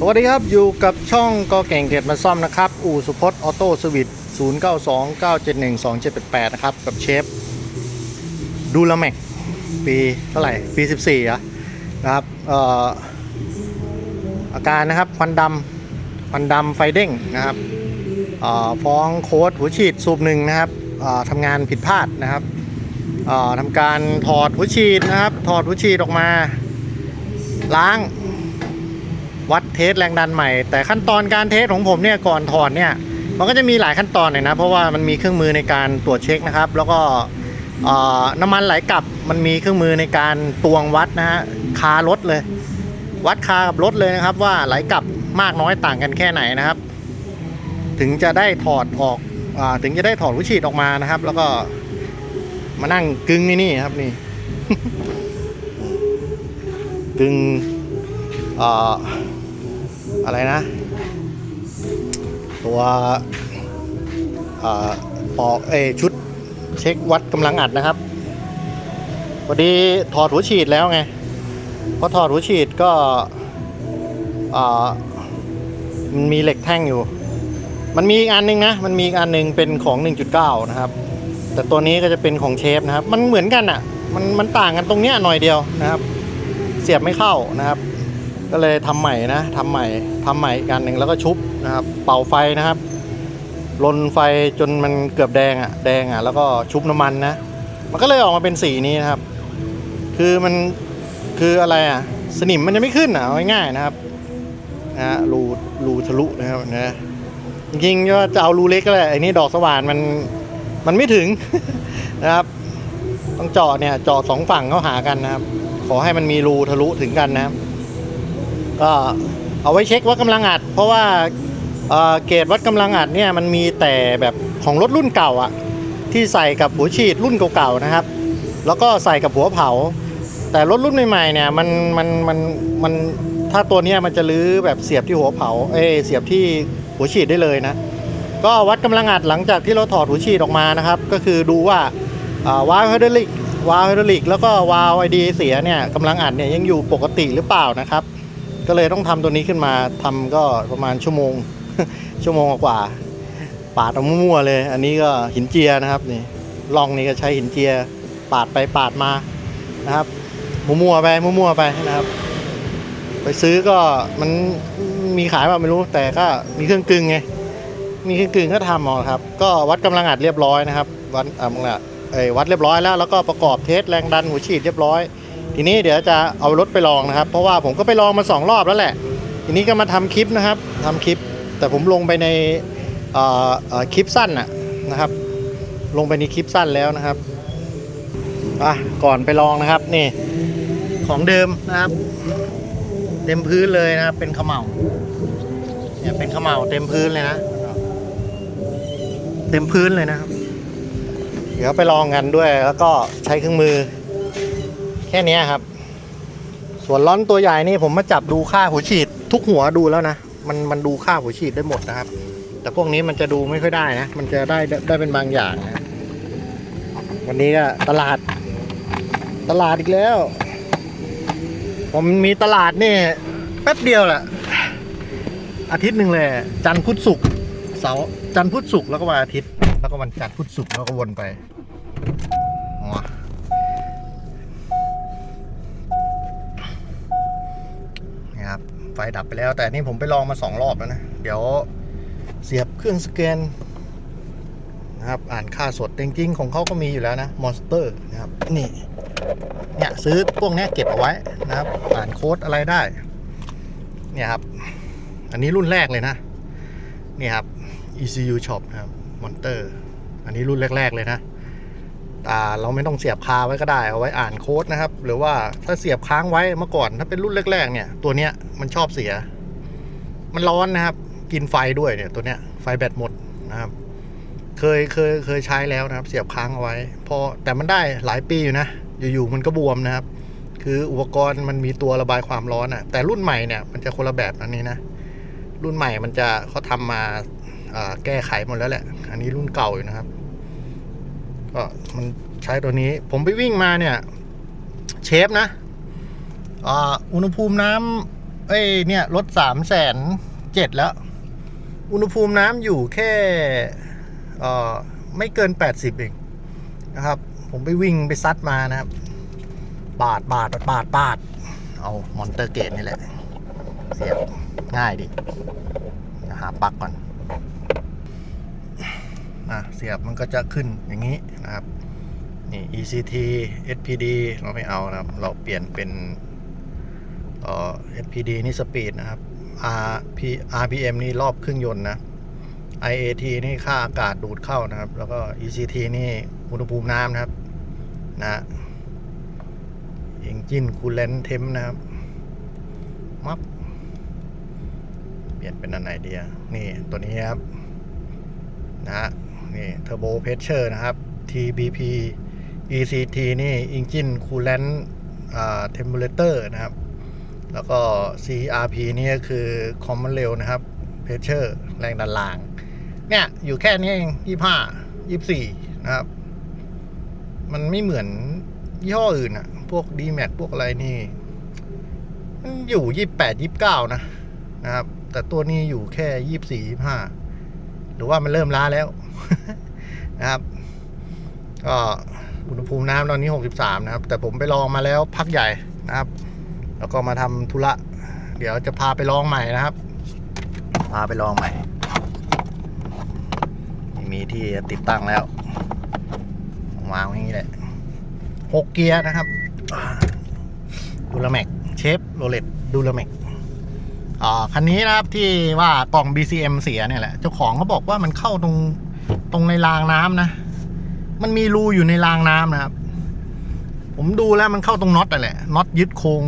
สวัสดีครับ อยู่กับช่องก็เก่งเกียรติมาซ่อมนะครับ อู่สุพจน์ออโต้สวิต0 9 2 9 7 1 2 7 8 8 นะครับ กับเชฟดูลาแม็กปีเท่าไหร่ ปี 14อะนะครับอออาการนะครับ ควันดำควันดำไฟเด้งนะครับฟ้องโค้ดหัวฉีดสูบหนึ่งนะครับทำงานผิดพลาดนะครับทำการถอดหัวฉีดนะครับ ถอดหัวฉีดออกมา ล้าง วัดเทสแรงดันใหม่ แต่ขั้นตอนการเทสของผมเนี่ยก่อนถอดเนี่ยมันก็จะมีหลายขั้นตอนหน่อยนะ เพราะว่ามันมีเครื่องมือในการตรวจเช็คนะครับ แล้วก็น้ำมันไหลกลับมันมีเครื่องมือในการตวงวัดนะฮะคารถเลย วัดคากับรถเลยนะครับ ว่าไหลกลับมากน้อยต่างกันแค่ไหนนะครับ ถึงจะได้ถอดออกอถึงจะได้ถอดหัวฉีดออกมานะครับ แล้วก็มานั่งกึงนี่นี่ครับนี่กึงอ่อ อะไรนะ ตัวเอ่อปอกเอชุดเช็ควัดกำลังอัดนะครับพอดีถอดหัวฉีดแล้วไงพอถอดหัวฉีดก็มันมีเหล็กแท่งอยู่ มันมีอีกอันหนึงนะ มันมีอีกอันหนึงเป็นของ 1.9 นะครับ แต่ตัวนี้ก็จะเป็นของเชฟนะครับ มันเหมือนกันอะ่ะ มันมันต่างกันตรงเนี้ยหน่อยเดียวนะครับ เสียบไม่เข้านะครับ ก็เลยทำใหม่นะทำใหม่ ทำใหม่อีกอันหนึ่งแล้วก็ชุบนะครับ เป่าไฟนะครับลนไฟจนมันเกือบแดงอะ่ะแดงอะ่ะแล้วก็ชุบน้ำมันนะ มันก็เลยออกมาเป็นสีนี้นะครับ คือมันคืออะไรอะสนิมมันจะไม่ขึ้นอะง่ายๆนะครับนะฮะรูรูทะลุนะครับนะจริงๆก็จะเอารูเล็กก็แหละไอ้นี่ดอกสว่านมันมันไม่ถึงนะครับ ต้องเจาะเนี่ยเจาะสองฝั่งเข้าหากันนะครับ ขอให้มันมีรูทะลุถึงกันนะครับ ก็ เอาไว้เช็ควัดกำลังอัด เพราะว่าเกรดวัดกำลังอัดเนี่ยมันมีแต่แบบของรถรุ่นเก่าอะที่ใส่กับหัวฉีดรุ่นเก่าๆนะครับ แล้วก็ใส่กับหัวเผา แต่รถรุ่นใหม่ๆเนี่ยมันมันมันมันถ้าตัวนี้มันจะลื้อแบบเสียบที่หัวเผาเอเสียบที่หัวฉีดได้เลยนะ ก็วัดกำลังอัดหลังจากที่เราถอดหัวฉีดออกมานะครับ ก็คือดูว่าอ่าวาล์วไฮดรอลิกวาล์วไฮดรอลิกแล้วก็วาล์วไอดีเสียเนี่ยกำลังอัดเนี่ยยังอยู่ปกติหรือเปล่านะครับ ก็เลยต้องทำตัวนี้ขึ้นมาทำก็ประมาณชั่วโมง ชั่วโมงกว่าปาดเอามั่วๆเลย อันนี้ก็หินเจียนะครับนี่ล่องนี้ก็ใช้หินเจีย ปาดไปปาดมานะครับมั่วๆไปมั่วๆไปนะครับ ไปซื้อก็มันมีขายเปล่าไม่รู้ แต่ก็มีเครื่องกึ่งไงมีเครื่องกึ่งก็ทำเอาครับ ก็วัดกำลังอัดเรียบร้อยนะครับวัดอ่ามึงละเอ้วัดเรียบร้อยแล้วแล้วก็ประกอบเทสแรงดันหัวฉีดเรียบร้อย ทีนี้เดี๋ยวจะเอารถไปลองนะครับ เพราะว่าผมก็ไปลองมาสองรอบแล้วแหละ ทีนี้ก็มาทำคลิปนะครับทำคลิป แต่ผมลงไปในคลิปสั้นนะครับ ลงไปในคลิปสั้นแล้วนะครับอะก่อนไปลองนะครับนี่ของเดิมนะครับ เต็มพื้นเลยนะครับ เป็นขมเหลาเนี่ยเป็นขมเหลาเต็มพื้นเลยนะเต็มพื้นเลยนะครับ เดี๋ยวไปลองกันด้วยแล้วก็ใช้เครื่องมือ แค่นี้ครับ ส่วนร้อนตัวใหญ่นี่ผมมาจับดูค่าหัวฉีด ทุกหัวดูแล้วนะ มันมันดูค่าหัวฉีดได้หมดนะครับ แต่พวกนี้มันจะดูไม่ค่อยได้นะ มันจะได้ได้เป็นบางอย่างนะวันนี้ก็ตลาด ตลาดอีกแล้ว ผมมีตลาดนี่แป๊บเดียวแหละอาทิตย์หนึ่งเลยจันทร์พุธศุกร์เสาร์จันทร์พุธศุกร์แล้วก็วันอาทิตย์ แล้วก็วันจันทร์พุธศุกร์แล้วก็วนไป ไฟดับไปแล้ว แต่นี่ผมไปลองมาสองรอบแล้วนะ เดี๋ยวเสียบเครื่องสแกนนะครับ อ่านค่าสดจริงๆของเขาก็มีอยู่แล้วนะมอนสเตอร์นะครับ นี่เนี่ยซื้อพวกนี้เก็บเอาไว้นะครับ อ่านโค้ดอะไรได้ เนี่ยครับ อันนี้รุ่นแรกเลยนะ นี่ครับ ECU Shop นะครับ Monster อันนี้รุ่นแรก ๆ เลยนะ แต่เราไม่ต้องเสียบคาไว้ก็ได้เอาไว้อ่านโค้ดนะครับ หรือว่าถ้าเสียบค้างไว้เมื่อก่อน ถ้าเป็นรุ่นแรก ๆ เนี่ยตัวเนี้ยมันชอบเสีย มันร้อนนะครับ กินไฟด้วยเนี่ยตัวเนี้ยไฟแบตหมดนะครับ เคยเคยเคยใช้แล้วนะครับ เสียบค้างเอาไว้ พอแต่มันได้หลายปีอยู่นะอยู่ๆมันก็บวมนะครับ คืออุปกรณ์มันมีตัวระบายความร้อนอะ่ะแต่รุ่นใหม่เนี่ยมันจะคนละแบบอันนี้นะรุ่นใหม่มันจะเขาทำมาอ่าแก้ไขหมดแล้วแหละ อันนี้รุ่นเก่าอยู่นะครับ ก็มันใช้ตัวนี้ ผมไปวิ่งมาเนี่ย เชฟนะอุณหภูมิน้ำเอ้ยเนี่ยรถสามแสนเจ็ดแล้ว อุณหภูมิน้ำอยู่แค่ไม่เกิน 80 เองนะครับ ผมไปวิ่งไปซัดมานะครับ บาดบาดบาดบาดเอามอนเตอร์เกตนี่แหละ เสียบง่ายดิหาปลั๊กก่อน อะเสียบมันก็จะขึ้นอย่างนี้นะครับนี่ ECT SPD เราไม่เอานะครับ เราเปลี่ยนเป็นเอ่อ SPD นี่สปีดนะครับ RP RPM นี่รอบเครื่องยนต์นะ IAT นี่ค่าอากาศดูดเข้านะครับ แล้วก็ ECT นี่อุณหภูมิน้ำนะครับนะเองจินคูลเลนเทมนะครับ มับเปลี่ยนเป็นอันไหนดีอะนี่ตัวนี้ครับนะฮะ นี่เทอร์โบเพชเชอร์นะครับ TBP ECT นี่ Engine Coolant อ่า Temperature นะครับ แล้วก็ CRP นี่ก็คือ Common Rail นะครับ Pressure แรงดันล่าง เนี่ย อยู่แค่นี้เองยี่ห้ายี่สี่นะครับ มันไม่เหมือนยี่ห้ออื่นอะพวก d m a x พวกอะไรนี่ มันอยู่ยี่แปดยี่เก้านะ นะครับ แต่ตัวนี้อยู่แค่ยี่สี่ยี่ห้าหรือว่ามันเริ่มล้าแล้ว นะครับ ก็อุณหภูมิน้ำตอนนี้ 63 นะครับ แต่ผมไปลองมาแล้วพักใหญ่นะครับ แล้วก็มาทำธุระ เดี๋ยวจะพาไปลองใหม่นะครับ พาไปลองใหม่ มีที่ติดตั้งแล้ววางไว้อย่างนี้แหละหกเกียร์นะครับดูลาแม็กเชฟโรเลตดูลาแม็กอ่าคันนี้นะครับที่ว่ากล่อง BCM เสียเนี่ยแหละ เจ้าของเขาบอกว่ามันเข้าตรง ตรงในรางน้ำนะ มันมีรูอยู่ในรางน้ำนะครับ ผมดูแล้วมันเข้าตรงน็อตแหละน็อตยึดโครง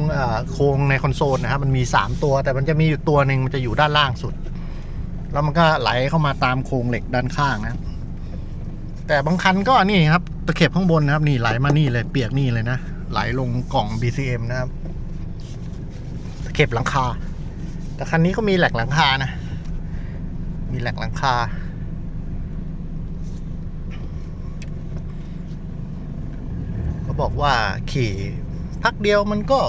โครงในคอนโซลนะครับ มันมี3ตัว แต่มันจะมีอยู่ตัวหนึ่งมันจะอยู่ด้านล่างสุด แล้วมันก็ไหลเข้ามาตามโครงเหล็กด้านข้างนะแต่บางคันก็นี่ครับตะเข็บข้างบนนะครับ นี่ไหลมานี่เลยเปียกนี่เลยนะไหลลงกล่อง BCM นะครับตะเข็บหลังคา แต่คันนี้ก็มีแหลกหลังคานะ มีแหลกหลังคา เขา บอกว่าขี่พักเดียวมันก็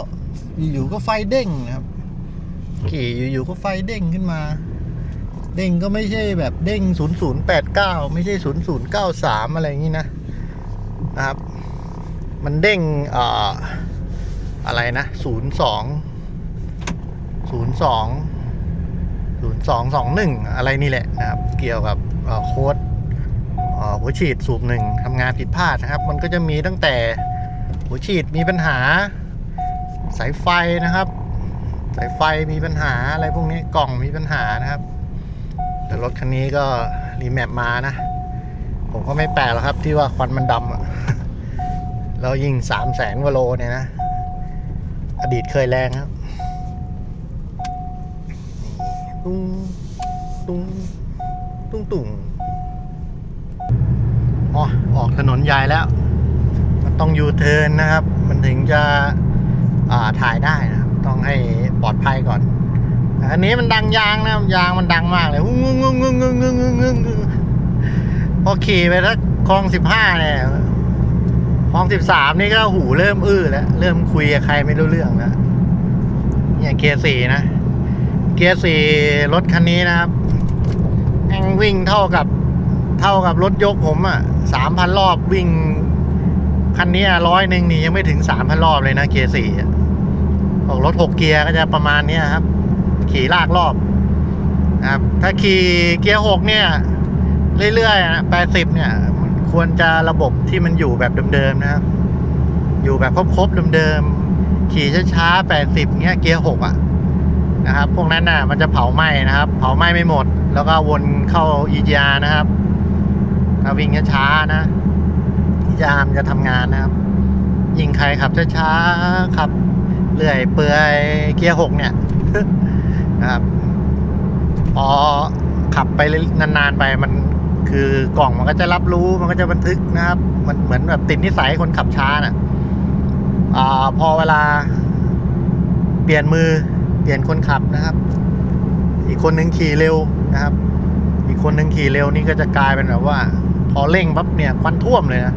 อยู่ๆก็ไฟเด้งนะครับ ขี่อยู่ๆก็ไฟเด้งขึ้นมา เด้งก็ไม่ใช่แบบเด้ง 0089 ไม่ใช่ 0093 อะไรอย่างนี้นะนะครับ มันเด้งอ่ออะไรนะ 02 02 0221 อะไรนี่แหละนะครับ เกี่ยวกับโค้ดหัวฉีดสูบหนึ่งทำงานผิดพลาดนะครับ มันก็จะมีตั้งแต่ หัวฉีดมีปัญหา สายไฟนะครับ สายไฟมีปัญหาอะไรพวกนี้กล่องมีปัญหานะครับ แต่รถคันนี้ก็รีแมปมานะ ผมก็ไม่แปลกหรอกครับ ที่ว่าควันมันดำอะแล้วยิงสามแสนวโลเนี่ยนะ อดีตเคยแรงครับตุ้งตุ้งตุ้งตุ้งอ๋อออกถนนใหญ่แล้ว ต้องยูเทิร์นนะครับ มันถึงจะถ่ายได้นะครับ ต้องให้ปลอดภัยก่อน อันนี้มันดังยางนะยางมันดังมากเลยงึงงงงึงงงงึงงึงงึงงึงพอขี่ไปแล้วคลองสิบห้าเนี่ยคลองสิบสามนี่ก็หูเริ่มอื้อแล้ว เริ่มคุยกับใครไม่รู้เรื่องแล้วเนี่ยเกียร์สี่นะ เกียร์สี่รถคันนี้นะครับแม่งวิ่งเท่ากับเท่ากับรถยกผมอะสามพันรอบวิ่ง คันนี้ร้อยหนึ่งนี่ยังไม่ถึงสามพันรอบเลยนะเกียร์สี่อะบอกรถหกเกียร์ก็จะประมาณเนี้ยครับ ขี่ลากรอบนะครับถ้าขี่เกียร์หกเนี่ย เรื่อยๆนะแปดสิบเนี่ยควรจะระบบที่มันอยู่แบบเดิมๆนะครับ อยู่แบบครบๆเดิมๆขี่ช้าๆแปดสิบเงี้ยเกียร์หกอะนะครับ พวกนั้นน่ะมันจะเผาไหม้นะครับ เผาไหม้ไม่หมด แล้วก็วนเข้า EGR นะครับถ้าวิ่งช้าๆนะ EGR มันจะทำงานนะครับ ยิงใครขับช้าๆขับเรื่อยเปื่อยเกียร์หกเนี่ยนะครับพอขับไปนานๆไปมันคือกล่องมันก็จะรับรู้มันก็จะบันทึกนะครับ มันเหมือนแบบติดนิสัยคนขับช้าน่ะอ่าพอเวลา เปลี่ยนมือเปลี่ยนคนขับนะครับ อีกคนหนึ่งขี่เร็วนะครับ อีกคนหนึ่งขี่เร็วนี่ก็จะกลายเป็นแบบว่า พอเร่งปั๊บเนี่ยควันท่วมเลยนะ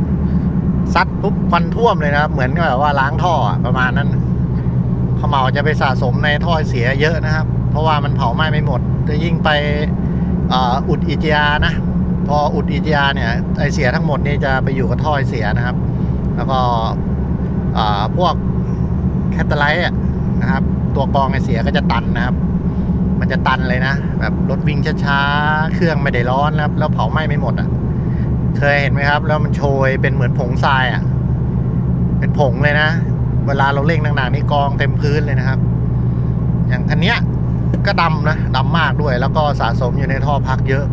ซัดปุ๊บควันท่วมเลยนะครับ เหมือนกับแบบว่าล้างท่อประมาณนั้นขขมเหลาจะไปสะสมในท่อเสียเยอะนะครับ เพราะว่ามันเผาไหม้ไม่หมดจะยิ่งไปอุดอีจีอานะ พออุดอีจีอาเนี่ยไอเสียทั้งหมดนี่จะไปอยู่กับท่อเสียนะครับ แล้วก็พวกแคตตาไลท์นะครับ ตัวกรองไอเสียก็จะตันนะครับ มันจะตันเลยนะ แบบรถวิ่งช้าๆ เครื่องไม่ได้ร้อนนะครับ แล้วเผาไหม้ไม่หมดอะ เคยเห็นไหมครับ แล้วมันโชยเป็นเหมือนผงทรายอะ เป็นผงเลยนะ เวลาเราเร่งหนักๆนี่กองเต็มพื้นเลยนะครับ อย่างคันเนี้ยก็ดำนะดำมากด้วย แล้วก็สะสมอยู่ในท่อพักเยอะ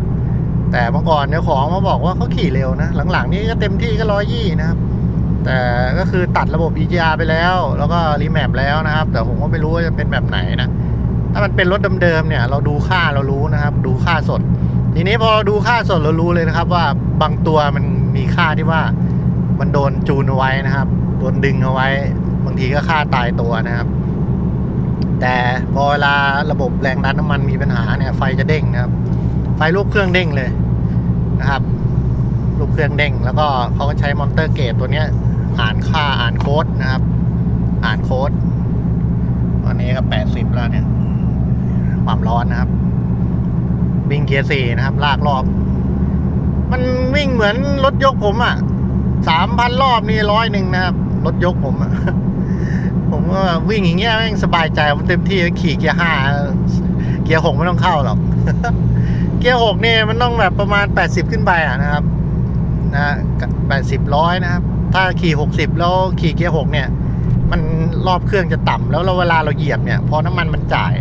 แต่เมื่อก่อนเจ้าของมาบอกว่าเขาขี่เร็วนะ หลังๆ นี่ก็เต็มที่ก็ร้อยยี่นะครับ แต่ก็คือตัดระบบ EGR ไปแล้ว แล้วก็รีแมปแล้วนะครับ แต่ผมก็ไม่รู้ว่าจะเป็นแบบไหนนะ ถ้ามันเป็นรถเดิมๆเนี่ย เราดูค่าเรารู้นะครับ ดูค่าสด ทีนี้พอดูค่าสดเรารู้เลยนะครับ ว่าบางตัวมันมีค่าที่ว่ามันโดนจูนเอาไว้นะครับ โดนดึงเอาไว้ บางทีก็ค่าตายตัวนะครับ แต่พอเวลาระบบแรงดันน้ำมันมีปัญหาเนี่ยไฟจะเด้งนะครับ ไฟลูกเครื่องเด้งเลยนะครับลูกเครื่องเด้งแล้วก็เขาก็ใช้มอนเตอร์เกตตัวเนี้ย อ่านค่าอ่านโค้ดนะครับ อ่านโค้ดตอนนี้ก็แปดสิบแล้วเนี่ย ความร้อนนะครับ วิ่งเกียร์สี่นะครับ ลากรอบ มันวิ่งเหมือนรถยกผมอะ่ะสามพันรอบนี่ร้อยหนึ่งนะครับ รถยกผมอะ่ะผมว่าวิ่งอย่างเงี้ยแม่งสบายใจผมเต็มที่ขี่เกียร์ห้าเกียร์หกไม่ต้องเข้าหรอก เกียร์หกเนี่ยมันต้องแบบประมาณแปดสิบขึ้นไปอะนะครับ นะแปดสิบร้อยนะครับ ถ้าขี่หกสิบแล้วขี่เกียร์หกเนี่ย มันรอบเครื่องจะต่ำแล้วเราเวลาเราเหยียบเนี่ยพอน้ำมันมันจ่าย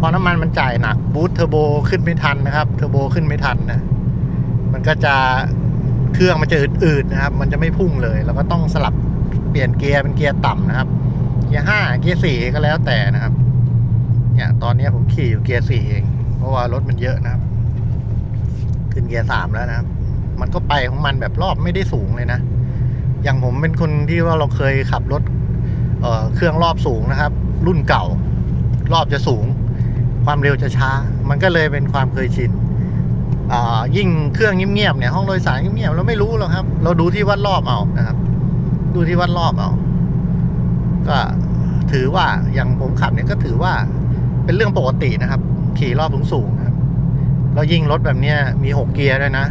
พอน้ำมันมันจ่ายหนักบูทเทอร์โบขึ้นไม่ทันนะครับเทอร์โบขึ้นไม่ทันนะมันก็จะเครื่องมันจะอืดๆนะครับ มันจะไม่พุ่งเลย แล้วก็ต้องสลับเปลี่ยนเกียร์เป็นเกียร์ต่ำนะครับ เกียร์ห้าเกียร์สี่ก็แล้วแต่นะครับ เนี่ยตอนนี้ผมขี่อยู่เกียร์สี่เองเพราะว่ารถมันเยอะนะครับ ขึ้นเกียร์สามแล้วนะครับ มันก็ไปของมันแบบรอบไม่ได้สูงเลยนะอย่างผมเป็นคนที่ว่าเราเคยขับรถเเครื่องรอบสูงนะครับ รุ่นเก่า รอบจะสูง ความเร็วจะช้า มันก็เลยเป็นความเคยชินอ่ายิ่งเครื่องเงียบๆเนี่ยห้องโดยสารเงียบๆเราไม่รู้หรอกครับ เราดูที่วัดรอบเอานะครับ ดูที่วัดรอบเอา ก็ถือว่าอย่างผมขับเนี่ยก็ถือว่าเป็นเรื่องปกตินะครับ ขี่รอบสูงๆนะครับแล้วยิ่งรถแบบเนี้ยมีหกเกียร์ด้วยนะ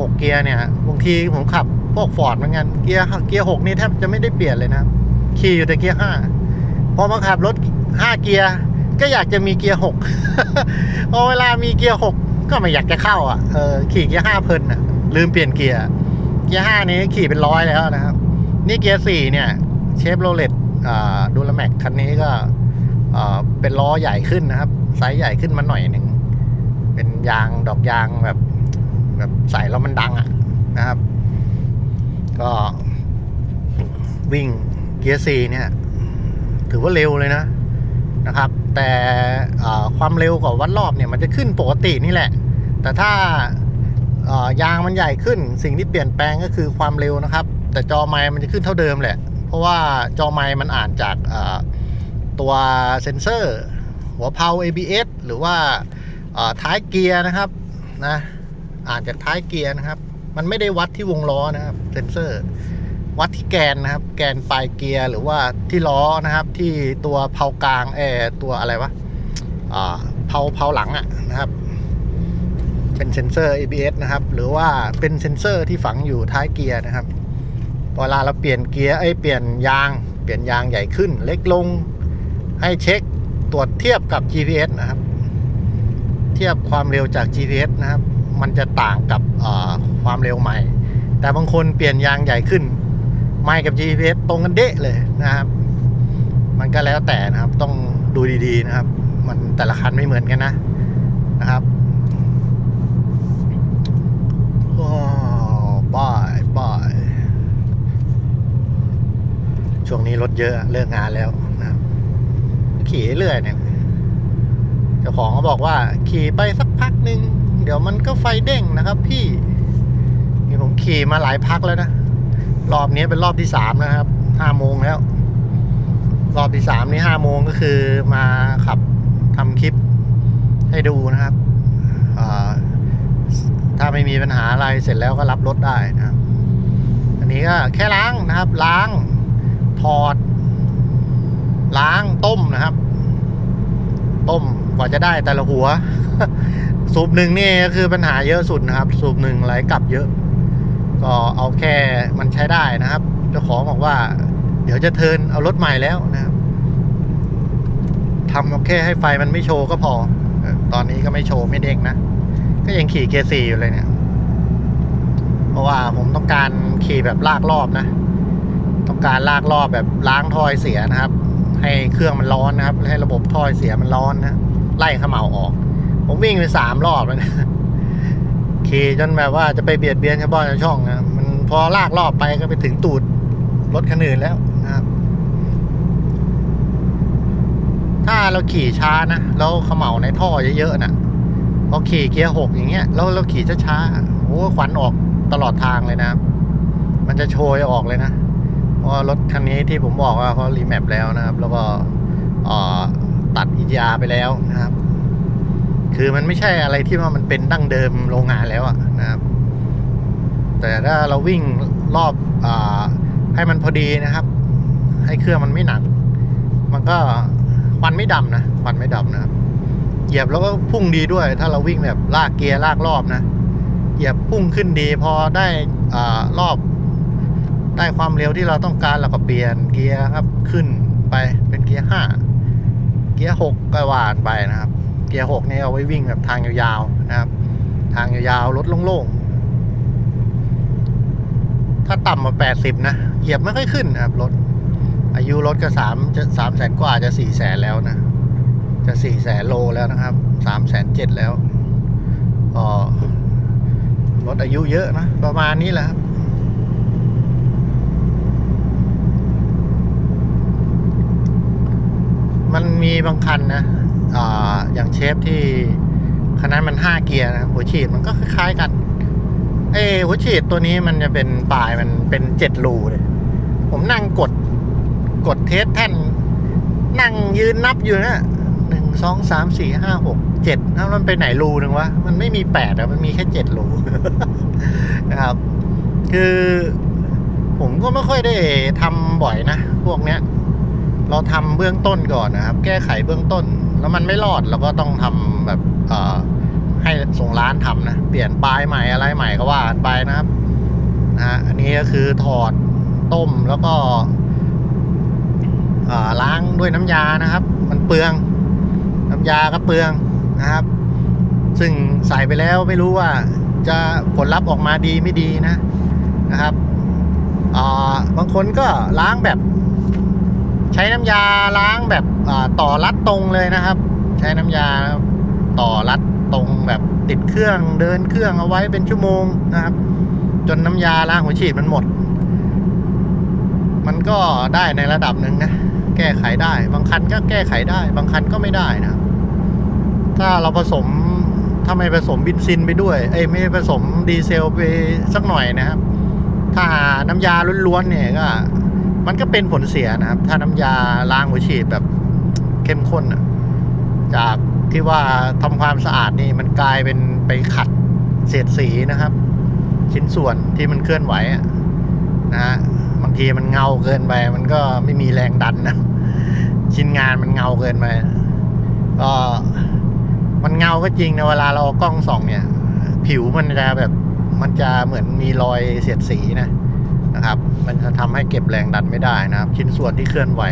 หกเกียร์เนี่ยบางทีผมขับพวกฟอร์ดเหมือนกันเกียร์เกียร์หกนี่แทบจะไม่ได้เปลี่ยนเลยนะขี่อยู่แต่เกียร์ห้าพอมาขับรถห้าเกียร์ ก็อยากจะมีเกียร์หกพอเวลามีเกียร์หกก็ไม่อยากจะเข้าอะเออขี่เกียร์ห้าเพลินอะ ลืมเปลี่ยนเกียร์ เกียร์ห้านี้ขี่เป็นร้อยแล้วนะครับ นี่เกียร์สี่เนี่ย เชฟโรเลตอ่าดูลแม็กคันนี้ก็อ่าเป็นล้อใหญ่ขึ้นนะครับ ไซส์ใหญ่ขึ้นมาหน่อยหนึ่ง เป็นยางดอกยางแบบ แบบใส่แล้วมันดังอะนะครับ ก็วิ่งเกียร์สี่เนี่ย ถือว่าเร็วเลยนะนะครับ แต่ความเร็วกับวัดรอบเนี่ยมันจะขึ้นปกตินี่แหละ แต่ถ้าายางมันใหญ่ขึ้นสิ่งที่เปลี่ยนแปลงก็คือความเร็วนะครับ แต่จอไมค์มันจะขึ้นเท่าเดิมแหละ เพราะว่าจอไมค์มันอ่านจากาตัวเซ็นเซอร์ หัวเพลา ABS หรือว่าอ่าท้ายเกียร์นะครับนะอ่านจากท้ายเกียร์นะครับ มันไม่ได้วัดที่วงล้อนะครับเซ็นเซอร์ วัดที่แกนนะครับ แกนปลายเกียร์หรือว่าที่ล้อนะครับ ที่ตัวเพลากลางเออตัวอะไรวะเพาเพาหลังอะนะครับ เป็นเซ็นเซอร์ ABS นะครับ หรือว่าเป็นเซ็นเซอร์ที่ฝังอยู่ท้ายเกียร์นะครับเวลาเราเปลี่ยนเกียร์ไอ้เปลี่ยนยาง เปลี่ยนยางใหญ่ขึ้น เล็กลง ให้เช็คตรวจเทียบกับ GPS นะครับ เทียบความเร็วจาก GPS นะครับ มันจะต่างกับความเร็วใหม่ แต่บางคนเปลี่ยนยางใหญ่ขึ้น ไม่กับ GPS ตรงกันเดะเลยนะครับ มันก็แล้วแต่นะครับ ต้องดูดีๆนะครับ มันแต่ละคันไม่เหมือนกันนะนะครับว้าวบายบายช่วงนี้รถเยอะเลิกงานแล้วนะครับขี่เรื่อยเนี่ยเจ้าของเขาบอกว่า ขี่ไปสักพักหนึ่งเดี๋ยวมันก็ไฟเด้งนะครับ พี่นี่ผมขี่มาหลายพักแล้วนะ รอบนี้เป็นรอบที่สามนะครับห้าโมงแล้ว รอบที่สามนี่ห้าโมงก็คือมาขับทำคลิปให้ดูนะครับถ้าไม่มีปัญหาอะไรเสร็จแล้วก็รับรถได้นะครับ อันนี้ก็แค่ล้างนะครับ ล้างถอด ล้างต้มนะครับ ต้มกว่าจะได้แต่ละหัว สูบหนึ่งนี่ก็คือปัญหาเยอะสุดนะครับ สูบหนึ่งไหลกลับเยอะ ก็เอาแค่มันใช้ได้นะครับ เจ้าของบอกว่า เดี๋ยวจะเทินเอารถใหม่แล้วนะครับทำเอาแค่ให้ไฟมันไม่โชว์ก็พอ ตอนนี้ก็ไม่โชว์ไม่เด้งนะ ก็ยังขี่เกียร์สี่อยู่เลยเนี่ย เพราะว่าผมต้องการขี่แบบลากรอบนะ ต้องการลากรอบแบบล้างถอยเสียนะครับ ให้เครื่องมันร้อนนะครับ ให้ระบบถอยเสียมันร้อนนะ ไล่เขมเหลาออก ผมวิ่งไปสามรอบแล้วนะ ขี่จนแบบว่าจะไปเบียดเบียนชาวบ้านชาวช่องนะมันพอลากรอบไปก็ไปถึงตูดรถคันอื่นแล้วนะครับ ถ้าเราขี่ช้านะแล้วเขมเหลาในท่อเยอะๆนะพอขี่เกียร์หกอย่างเงี้ยแล้วเราขี่ช้าๆโอ้ควันออกตลอดทางเลยนะมันจะโชยออกเลยนะเพราะรถคันนี้ที่ผมบอกว่าเขารีแมปแล้วนะครับ แล้วก็เอ่อตัดอิยาไปแล้วนะครับ คือมันไม่ใช่อะไรที่ว่ามันเป็นดั้งเดิมโรงงานแล้วอะนะครับ แต่ถ้าเราวิ่งรอบอให้มันพอดีนะครับ ให้เครื่องมันไม่หนัก มันก็ควันไม่ดำนะควันไม่ดำนะครับเหยียบแล้วก็พุ่งดีด้วย ถ้าเราวิ่งแบบลากเกียร์ลากรอบนะเหยียบพุ่งขึ้นดีพอได้อารอบ ได้ความเร็วที่เราต้องการเราก็เปลี่ยนเกียร์ครับขึ้นไปเป็นเกียร์ห้าเกียร์หกก็วานไปนะครับ เกียร์หกนี่เอาไว้วิ่งแบบทางยาวๆนะครับ ทางยาวๆรถโล่งๆ ถ้าต่ำกว่าแปดสิบนะเหยียบไม่ค่อยขึ้นนะครับรถ อายุรถก็สามจะสามแสนกว่าจะสี่แสนแล้วนะ จะสี่แสนโลแล้วนะครับสามแสนเจ็ดแล้วก็รถอายุเยอะนะ ประมาณนี้แหละครับมันมีบางคันนะ ออย่างเชฟที่คันนั้นมันห้าเกียร์นะหัวฉีดมันก็คล้ายๆกันเอหัวฉีดตัวนี้มันจะเป็นปลายมันเป็นเจ็ดรูเลยผมนั่งกดกดเทสแท่นนั่งยืนนับอยู่นะหนึ่งสองสามสี่ห้าหกเจ็ดแล้วมันไปไหนรูหนึ่งวะมันไม่มีแปดอะมันมีแค่เจ็ดรูนะครับ คือผมก็ไม่ค่อยได้ทำบ่อยนะ พวกเนี้ย เราทำเบื้องต้นก่อนนะครับ แก้ไขเบื้องต้น แล้วมันไม่รอดเราก็ต้องทำแบบเอ่อให้ส่งร้านทำนะ เปลี่ยนปลายใหม่อะไรใหม่ก็ว่ากันไปนะครับนะฮะอันนี้ก็คือถอดต้มแล้วก็เอ่อล้างด้วยน้ำยานะครับ มันเปลือง น้ำยาก็เปลืองนะครับ ซึ่งใส่ไปแล้วไม่รู้ว่าจะผลลัพธ์ออกมาดีไม่ดีนะนะครับอ่าบางคนก็ล้างแบบ ใช้น้ำยาล้างแบบ ต่อรัดตรงเลยนะครับ ใช้น้ำยาต่อรัดตรงแบบติดเครื่องเดินเครื่องเอาไว้เป็นชั่วโมงนะครับ จนน้ำยาล้างหัวฉีดมันหมด มันก็ได้ในระดับหนึ่งนะแก้ไขได้ บางคันก็แก้ไขได้ บางคันก็ไม่ได้นะ ถ้าเราผสมถ้าไม่ผสมบินซินไปด้วย เอ้ยไม่ผสมดีเซลไปสักหน่อยนะครับ ถ้าน้ำยาล้วนๆเนี่ยก็ มันก็เป็นผลเสียนะครับ ถ้าน้ำยาล้างหัวฉีดแบบ เข้มข้นอะจากที่ว่าทำความสะอาดนี่มันกลายเป็นไปขัดเศษสีนะครับ ชิ้นส่วนที่มันเคลื่อนไหวนะฮะบางทีมันเงาเกินไป มันก็ไม่มีแรงดันนะชิ้นงานมันเงาเกินไปก็มันเงาก็จริงในเวลาเรากล้องส่องเนี่ย ผิวมันจะแบบมันจะเหมือนมีรอยเสียดสีนะนะครับ มันจะทำให้เก็บแรงดันไม่ได้นะครับ ชิ้นส่วนที่เคลื่อนไหว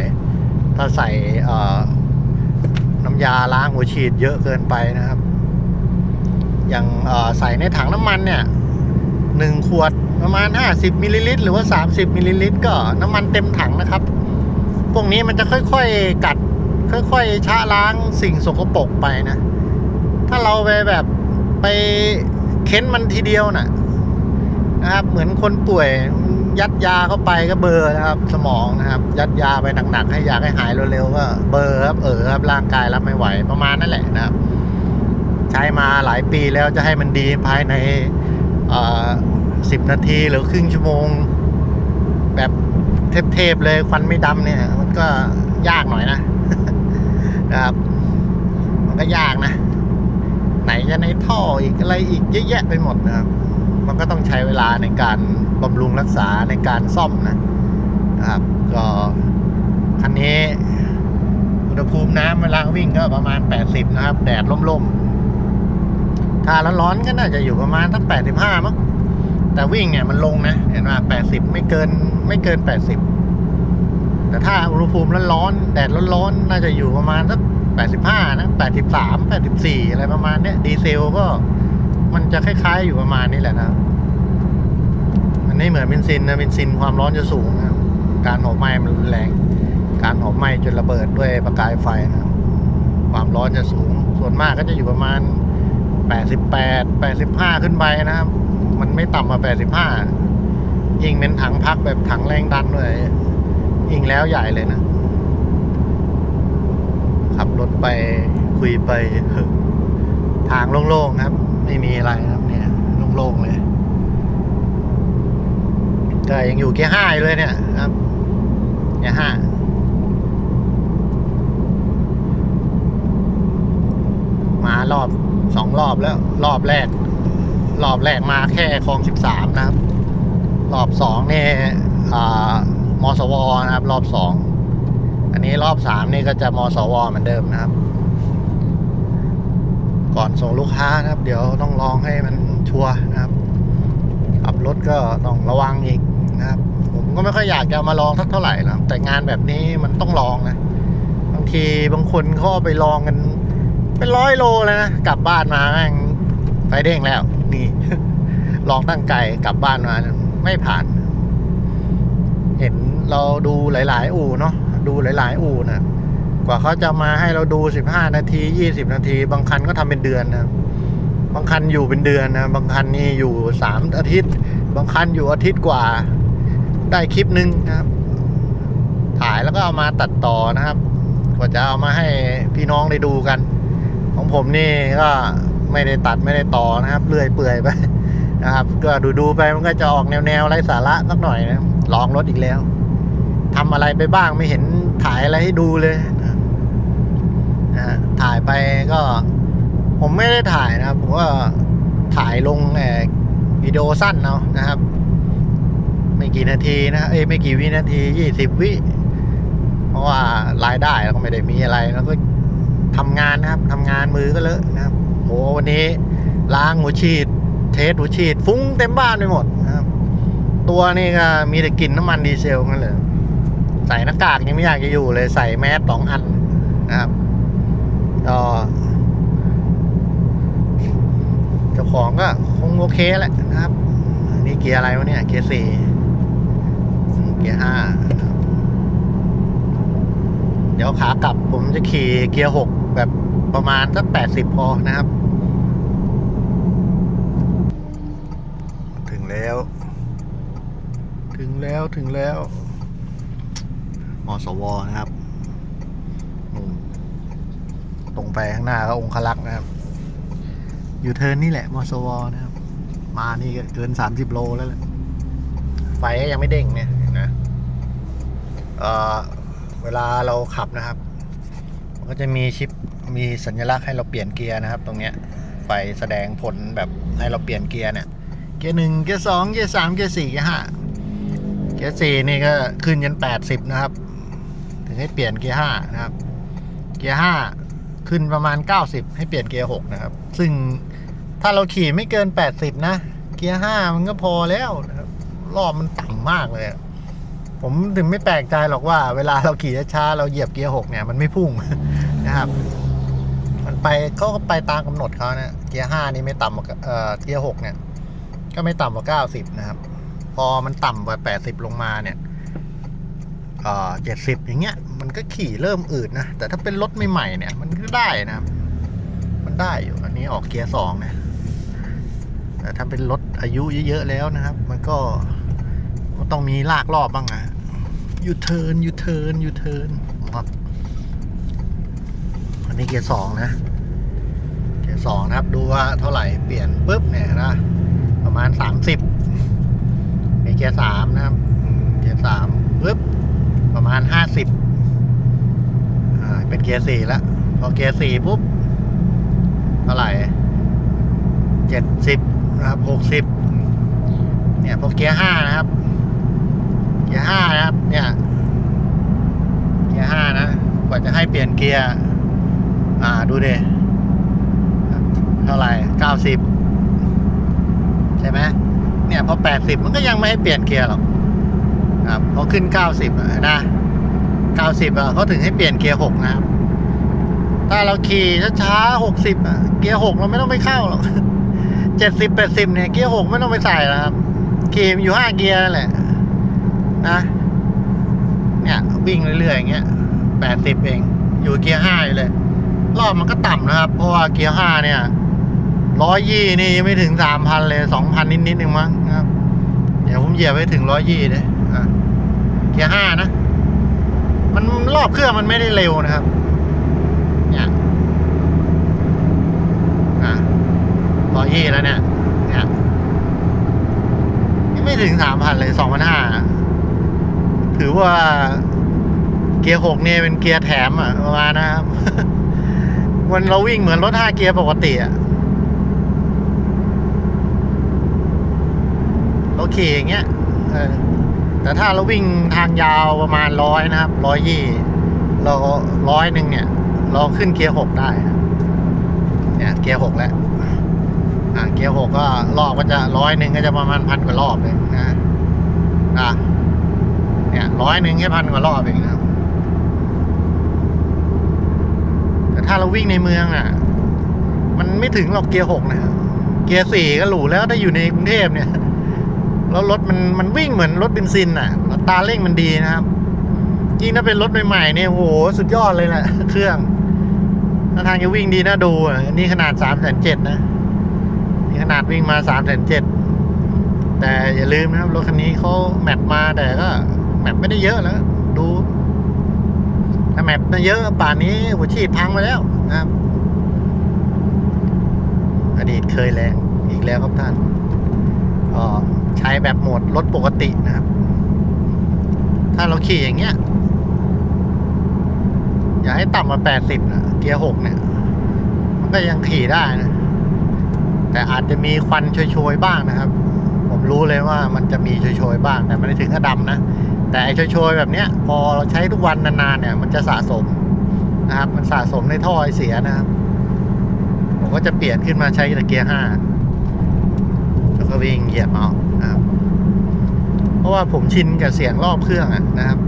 ถ้าใส่อ น้ำยาล้างหัวฉีดเยอะเกินไปนะครับ อย่างใส่ในถังน้ำมันเนี่ยหนึ่งขวดประมาณ 50มิลลิลิตรหรือว่า 30มิลลิลิตรก็น้ำมันเต็มถังนะครับ พวกนี้มันจะค่อยๆกัด ค่อยๆชะล้างสิ่งสกปรกไปนะ ถ้าเราไปแบบไปเค้นมันทีเดียวน่ะนะครับ เหมือนคนป่วย ยัดยาเข้าไปก็เบอร์นะครับ สมองนะครับ ยัดยาไปหนักๆให้อยากให้หายเร็วๆก็เบอร์ครับเออครับร่างกายรับไม่ไหวประมาณนั่นแหละนะครับ ใช้มาหลายปีแล้วจะให้มันดีภายในสิบนาทีหรือครึ่งชั่วโมง แบบเทพๆเลยควันไม่ดำเนี่ย มันก็ยากหน่อยนะนะครับ มันก็ยากนะ ไหนจะในท่ออีกอะไรอีกเยอะแยะไปหมดนะครับ มันก็ต้องใช้เวลาในการบำรุงรักษาในการซ่อมนะครับก็คันนี้อุณหภูมิน้ำเวลาวิ่งก็ประมาณ 80 นะครับ แดดล่มๆ ถ้าร้อนๆก็น่าจะอยู่ประมาณสัก85 มั้งแต่วิ่งเนี่ยมันลงนะ เห็นว่า80 ไม่เกินไม่เกิน 80 แต่ถ้าอุณหภูมิร้อนๆแดดร้อนๆน่าจะอยู่ประมาณสัก85 นะ 83 84 อะไรประมาณเนี้ยดีเซลก็ มันจะคล้าย ๆ อยู่ประมาณนี้แหละนะมันไม่เหมือนเบนซินนะเบนซินความร้อนจะสูงนะการเผาไหม้มันรุนแรง การเผาไหม้จนระเบิดด้วยประกายไฟนะครับความร้อนจะสูง ส่วนมากก็จะอยู่ประมาณ 88 85 ขึ้นไปนะครับ มันไม่ต่ำกว่า85 ยิ่งเป็นถังพักแบบถังแรงดันด้วยยิ่งแล้วใหญ่เลยนะ ขับรถไปคุยไปทางโล่งๆครับ ไม่มีอะไรครับเนี่ยโล่งๆเลยก็ยังอยู่เกียร์ห้าเลยเนี่ยครับเกียร์ห้ามา รอบสองรอบแล้ว รอบแรก รอบแรกมาแค่คลองสิบสามนะครับ รอบสองนี่อ่ามสวนะครับ รอบสองอันนี้รอบสามนี่ก็จะมสวเหมือนเดิมนะครับ ก่อนส่งลูกค้านะครับ เดี๋ยวต้องลองให้มันชัวร์นะครับขับรถก็ต้องระวังอีกนะครับ ผมก็ไม่ค่อยอยากจะมาลองสักเท่าไหร่นะแต่งานแบบนี้มันต้องลองนะบางทีบางคนเขาเอไปลองกัน เป็นร้อยโลเลยนะกลับบ้านมาแม่งไฟเด้งแล้ว นี่ ลองตั้งไกลกลับบ้านมาไม่ผ่าน เห็นเราดูหลาย ๆ อู่เนาะดูหลาย ๆ อู่นะ กว่าเขาจะมาให้เราดูสิบห้านาทียี่สิบนาที บางคันก็ทำเป็นเดือนนะบางคันอยู่เป็นเดือนนะ บางคันนี่อยู่สามอาทิตย์ บางคันอยู่อาทิตย์กว่า ได้คลิปหนึ่งนะครับ ถ่ายแล้วก็เอามาตัดต่อนะครับ กว่าจะเอามาให้พี่น้องได้ดูกัน ของผมนี่ก็ไม่ได้ตัดไม่ได้ต่อนะครับเลื่อยเปื่อยไปนะครับ ก็ดูดูไปมันก็จะออกแนวแนวไร้สาระสักหน่อยนะลองรถอีกแล้วทำอะไรไปบ้างไม่เห็นถ่ายอะไรให้ดูเลย นะฮะถ่ายไปก็ ผมไม่ได้ถ่ายนะครับ ผมก็ถ่ายลงเอ่อวิดีโอสั้นเอาะนะครับ ไม่กี่นาทีนะเอ้ยไม่กี่วินาทียี่สิบวิเพราะว่ารายได้เราก็ไม่ได้มีอะไรแล้วก็ทำงานนะครับทำงานมือก็เลอะนะครับโอ้วันนี้ล้างหัวฉีด เทสหัวฉีด ฟุ้งเต็มบ้านไปหมดนะครับ ตัวนี่ก็มีแต่กลิ่นน้ำมันดีเซลนั่นเลย ใส่หน้ากากยังไม่อยากจะอยู่เลยใส่แมสสองอันนะครับ ก็เจ้าของก็คงโอเคแหละนะครับ นี่เกียร์อะไรวะเนี่ย เกียร์สี่เกียร์ห้าเดี๋ยวขากลับผมจะขี่เกียร์หกแบบประมาณสักแปดสิบพอนะครับ ถึงแล้ว ถึงแล้วถึงแล้วมสวนะครับอืม ตรงไปข้างหน้าก็องคลักษ์นะครับ อยู่เทิร์นนี่แหละมอสวนะครับ มานี่เกินสามสิบโลแล้วแหละไฟก็ยังไม่เด้งเนี่ยนะเออเวลาเราขับนะครับ ก็จะมีชิปมีสัญลักษณ์ให้เราเปลี่ยนเกียร์นะครับ ตรงเนี้ยไฟแสดงผลแบบให้เราเปลี่ยนเกียร์เนี่ย เกียร์หนึ่งเกียร์สองเกียร์สามเกียร์สี่เกียร์ห้าเกียร์สี่นี่ก็ขึ้นยันแปดสิบนะครับ ถึงให้เปลี่ยนเกียร์ห้านะครับ เกียร์ห้า ขึ้นประมาณเก้าสิบให้เปลี่ยนเกียร์หกนะครับ ซึ่งถ้าเราขี่ไม่เกินแปดสิบนะ เกียร์ห้ามันก็พอแล้วนะครับรอบมันต่ำมากเลย ผมถึงไม่แปลกใจหรอกว่า เวลาเราขี่ช้าๆเราเหยียบเกียร์หกเนี่ยมันไม่พุ่งนะครับ มันไปเขาก็ไปตามกำหนดเขานะเกียร์ห้านี่ไม่ต่ำกว่าเอ่อเกียร์หกเนี่ย ก็ไม่ต่ำกว่าเก้าสิบนะครับ พอมันต่ำกว่าแปดสิบลงมาเนี่ย เจ็ดสิบอย่างเงี้ย มันก็ขี่เริ่มอืดนะ แต่ถ้าเป็นรถใหม่ๆเนี่ย มันก็ได้นะ มันได้อยู่ อันนี้ออกเกียร์สองนะ แต่ถ้าเป็นรถอายุเยอะๆแล้วนะครับ มันก็ก็ต้องมีลากรอบบ้างนะยูเทิร์นยูเทิร์นยูเทิร์นครับอันนี้เกียร์สองนะ เกียร์สองนะครับ ดูว่าเท่าไหร่เปลี่ยนปุ๊บเนี่ยนะ ประมาณสามสิบมีเกียร์สามนะครับ เกียร์สามปุ๊บ ประมาณห้าสิบอ่าเป็นเกียร์สี่แล้วพอเกียร์สี่ปุ๊บเท่าไหร่เจ็ดสิบนะครับหกสิบเนี่ยพอเกียร์ห้านะครับ เกียร์ห้านะครับ เนี่ย เกียร์ห้านะกว่าจะให้เปลี่ยนเกียร์อ่าดูดิเท่าไหร่เก้าสิบใช่ไหมเนี่ยพอแปดสิบมันก็ยังไม่ให้เปลี่ยนเกียร์หรอก ครับพอขึ้นเก้าสิบนะเก้าสิบอะเขาถึงให้เปลี่ยนเกียร์หกนะครับ ถ้าเราขี่ช้าๆหกสิบอะ เกียร์หกเราไม่ต้องไปเข้าหรอกเจ็ดสิบแปดสิบเนี่ย เกียร์หกไม่ต้องไปใส่แล้วครับ ขี่อยู่ห้าเกียร์นั่นแหละ นะ เนี่ยวิ่งเรื่อยๆ อย่างเงี้ยแปดสิบเอง อยู่เกียร์ห้าอยู่เลย รอบมันก็ต่ำนะครับ เพราะว่าเกียร์ห้าเนี่ยร้อยยี่นี่ยังไม่ถึงสามพันเลยสองพันนิดๆเองมั้งนะครับ เดี๋ยวผมเหยียบไปถึงร้อยยี่เลยอะ เกียร์ห้านะ มันรอบเครื่องมันไม่ได้เร็วนะครับ เนี่ยอะรอยยี่แล้วเนี่ย เนี่ยยังไม่ถึงสามพันเลยสองพันห้าถือว่าเกียร์หกเนี่ยเป็นเกียร์แถมอะประมาณนะครับ วันเราวิ่งเหมือนรถห้าเกียร์ปกติอะเราขี่อย่างเงี้ยเออ แต่ถ้าเราวิ่งทางยาวประมาณร้อยนะครับร้อยยี่เราร้อยหนึ่งเนี่ย เราขึ้นเกียร์หกได้เนี่ยเกียร์หกแล้วอ่าเกียร์หกก็รอบก็จะร้อยหนึ่งก็จะประมาณพันกว่ารอบเลยนะอะเนี่ยร้อยหนึ่งแค่พันกว่ารอบเองนะแต่ถ้าเราวิ่งในเมืองอะ มันไม่ถึงหรอกเกียร์หกนะเกียร์สี่ก็หรูแล้วถ้าอยู่ในกรุงเทพเนี่ย แล้วรถมันมันวิ่งเหมือนรถเบนซินอะตาเร่งมันดีนะครับยิ่งถ้าเป็นรถใหม่ๆเนี่ยโหสุดยอดเลยแหละเครื่องถ้าทางจะวิ่งดีน่าดูอะอันนี่ขนาดสามแสนเจ็ดนะนี่ขนาดวิ่งมาสามแสนเจ็ดแต่อย่าลืมนะครับรถคันนี้เขาแมปมาแต่ก็แมปไม่ได้เยอะแล้ว ดูถ้าแมปเยอะป่านนี้หัวฉีดพังไปแล้วนะครับ อดีตเคยแรงอีกแล้วครับท่าน ก็ใช้แบบโหมดรถปกตินะครับ ถ้าเราขี่อย่างเงี้ย อย่าให้ต่ำกว่าแปดสิบนะเกียร์หกเนี่ย มันก็ยังขี่ได้นะ แต่อาจจะมีควันโชยๆบ้างนะครับ ผมรู้เลยว่ามันจะมีโชยๆบ้าง แต่ไม่ได้ถึงกับดำนะ แต่ไอ้โชยๆแบบเนี้ย พอเราใช้ทุกวันนานๆเนี่ย มันจะสะสมนะครับ มันสะสมในท่อไอเสียนะครับ ผมก็จะเปลี่ยนขึ้นมาใช้ต่เกียร์ห้า ก็วิ่งเหยียบเอาครับเพราะว่าผมชินกับเสียงรอบเครื่องอะนะครับ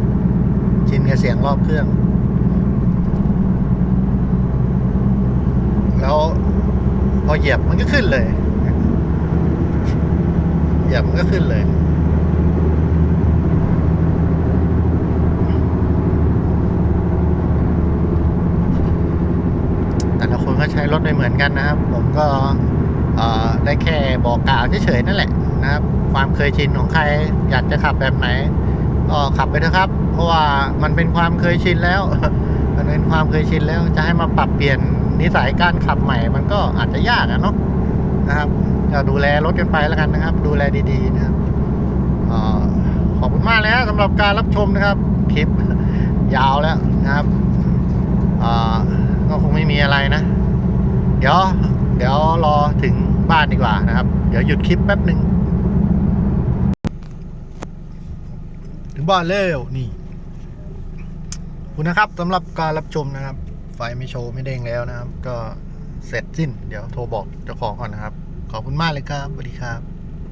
ชินกับเสียงรอบเครื่อง แล้วพอเหยียบมันก็ขึ้นเลย เหยียบมันก็ขึ้นเลยแต่ละคนก็ใช้รถไม่เหมือนกันนะครับ ผมก็ ได้แค่บอกกล่าวเฉยๆนั่นแหละนะครับ ความเคยชินของใครอยากจะขับแบบไหน ก็ขับไปเถอะครับ เพราะว่ามันเป็นความเคยชินแล้ว มันเป็นความเคยชินแล้วจะให้มาปรับเปลี่ยนนิสัยการขับใหม่ มันก็อาจจะยากอะเนาะนะครับก็ดูแลรถกันไปแล้วกันนะครับ ดูแลดีๆนะครับขอบคุณมากเลยนะสำหรับการรับชมนะครับคลิปยาวแล้วนะครับก็คงไม่มีอะไรนะ เดี๋ยว เดี๋ยวรอถึงบ้านดีกว่านะครับ เดี๋ยวหยุดคลิปแป๊บหนึ่งถึงบ้านแล้วนี่คุณนะครับสำหรับการรับชมนะครับ ไฟไม่โชว์ไม่เด้งแล้วนะครับ ก็เสร็จสิ้น เดี๋ยวโทรบอกเจ้าของก่อนนะครับ ขอบคุณมากเลยครับสวัสดีครับ